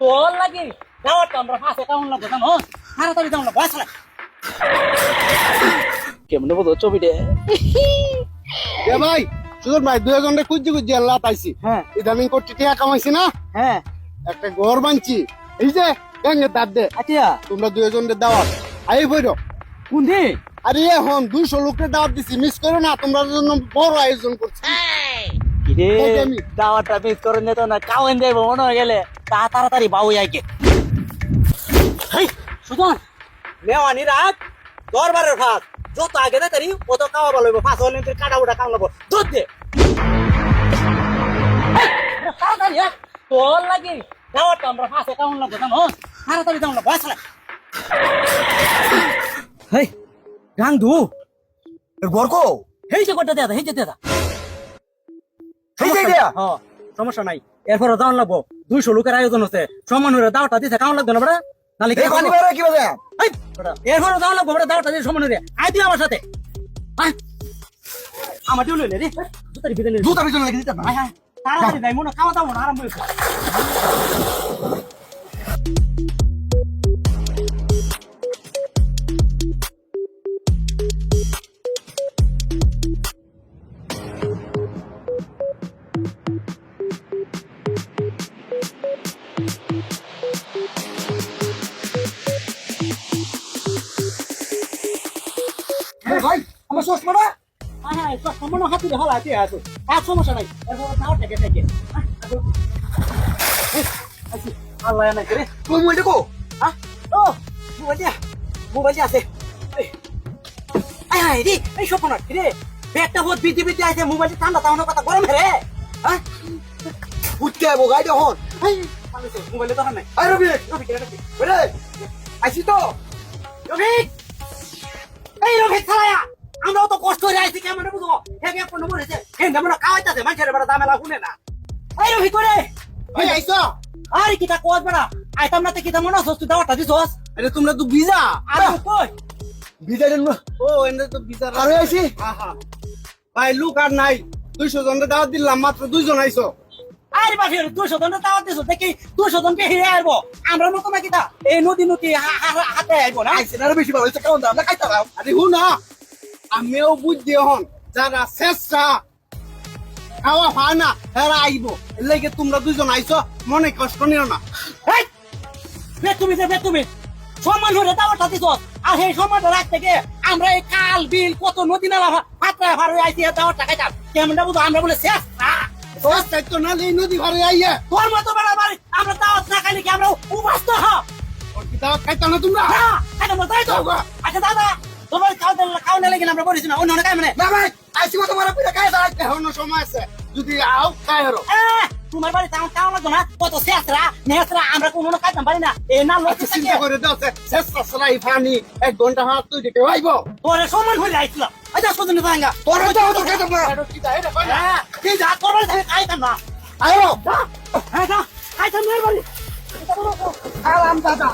তোর লাগি দাওয়াত আমরা ফাঁসে কেমন লাগবে জানো তাড়াতাড়ি যাও না বয়স কেমন বলতো ছবিটা? এ ভাই সুজন ভাই দুই জনে কুজি কুজি আল্লাহ পাইছি। হ্যাঁ। ইদানিং কোটি টাকা কামাইছি না? হ্যাঁ। একটা ঘর বানছি। এই যে গাঙ্গে তার দে। আচ্ছা তোমরা দুই জনের দাওয়াত আই বইরো কোন আরে এখন দুইশো লোকের দাওয়াত দিছি মিস করো না তোমরা জন্য বড় আয়োজন করছি। দাওয়াতটা মিস করে নিত না কাওয়েন যাইব মনে হয়ে গেলে। তা তাড়াতাড়ি বাবু আইকে। হেই সুজন। নেওয়ানি রাত দরবারের ভাত যত আগে দে তারি ও তো খাওয়া ভালো হইব। ফাঁস হলে তুই কাটা উটা কাম লাগবো দুধ দে। হেই, তাড়াতাড়ি। তোর লাগি দাওয়াতটা আমরা ফাঁসে কেমন লাগবে জানো তাড়াতাড়ি যাও না বয়স লাগ হেই গাংধু গর্ক হেই যে কটা দেয়া হেই যে দেয়া এই যে দেয়া? হ্যাঁ। সমস্যা নাই। এরপর দাওয়ান লাগবো। দুইশো লোকের আয়োজন হচ্ছে। সমান হয়ে দাওয়াটা দিতে কেমন লাগবে না বড়া নালে এরপর দাওয়ান লাগবো বড়া দাওয়াটা দিয়ে সমান হয়ে আয় তুই আমার সাথে। আমার লইলে রে। জুতারি ভিতরে জুতা পিছনে লেগে দিতে না? তাড়াতাড়ি যাই মনে খাওয়া দাওয়া আরাম হয়েছে আমার শ্বশ মারা আয় আয় তো হাতি হলা তুই আছো আর সমস্যা নাই। এরপর দাওয়াটা গেছে গিয়ে আল্লাহ না করে। তুই মোবাইল দেখো হ্যাঁ ও মোবাইল দিয়া মোবাইল আছে আয় আয় রে এই স্বপ্ন রে। ব্যাগটা বহুত বিধি বিধি আছে মোবাইলটা ঠান্ডা তাহলে কথা গরম রে। হ্যাঁ? উঠকে আইবো গাই দেখুন। মোবাইলে দরকার নাই আই রবি রফিক। রফিক আইসি তো। রফিক! এই রফিক ছাড়ায়া আমরাও তো কষ্ট করে আইছি কেমন বুঝব হে কে কোন হয়েছে হে নম্বর খাওয়াইতাছে মানুষের বেড়া দামেলা শুনে না। এই রফিক করে ভাই আইসো আরে কিটা কোয়াজ বেড়া আইতাম না তে কিটা মনে হচ্ছে তুই দাওয়াটা দিছস? আরে তোমরা তো ভিজা আরে কই? বিজয় দেন ও এনে তো ভিজা আরে আইসি আহা। ভাই লোক আর নাই। দুইশো জনের দাওয়াত দিলাম মাত্র দুইজন আইসো আরে বাকি দুশো জন দাওয়াত দিছো? দেখি দুশো জন কে হিরে আসব আমরা মতো নাকি তা এই নদী নদী হাতে আইবো না? আইসি না বেশি ভালো হইছে কেমন দাম না খাইতে আরে হু না আমিও বুঝছি হন যারা শেষরা খাওয়া হয় না এরা আইবো। লাগে তোমরা দুজন আইসো মনে কষ্ট নিও না। বে তুমি যে বে তুমি সম্মান হলে দাওয়াটা দিছো। আর সেই সম্মানটা রাখতে গিয়ে আমরা এই কাল বিল কত নদী নালা হাতে ভার হয়ে আইছি দাওয়াটা খাইতাম। কেমনটা বুঝো? আমরা বলে শেষ। চাইতো না এই নদী ঘরে আইয়ে। তোর মতো বেড়া বাড়ি আমরা দাওয়াত না খাইলে কি আমরা উপাস্ত হব? ওর কি দাওয়াত খাইতো না তোমরা? হ্যাঁ খাইতাম না, তাই তো। আচ্ছা দাদা তোমার খাওয়া খাওয়া না লেগে আমরা বলেছি না অন্য অনেক মানে না ভাই আইসি মতো মারা পিঠা খাই দাও এখনও সময় আছে। যদি আও খাই হরো তোমার বাড়ি তাও তাও লাগতো না? কত শেষরা? নেসরা আমরা কোনো খাইতাম পারি না। এই না লোক আচ্ছা চিন্তা করে দাও শেষ সাসলাই পানি এক ঘণ্টা হাত তুই দেখে আইবো তোরে সমান হয়ে আইছিল আচ্ছা সুদিন ভাঙ্গা তোর দাও তো খাইতে না। কি কই হ্যাঁ তুই যা তোর বাড়ি থেকে না। আয়ো। হ্যাঁ যা খাইতাম না বাড়ি আলাম দাদা।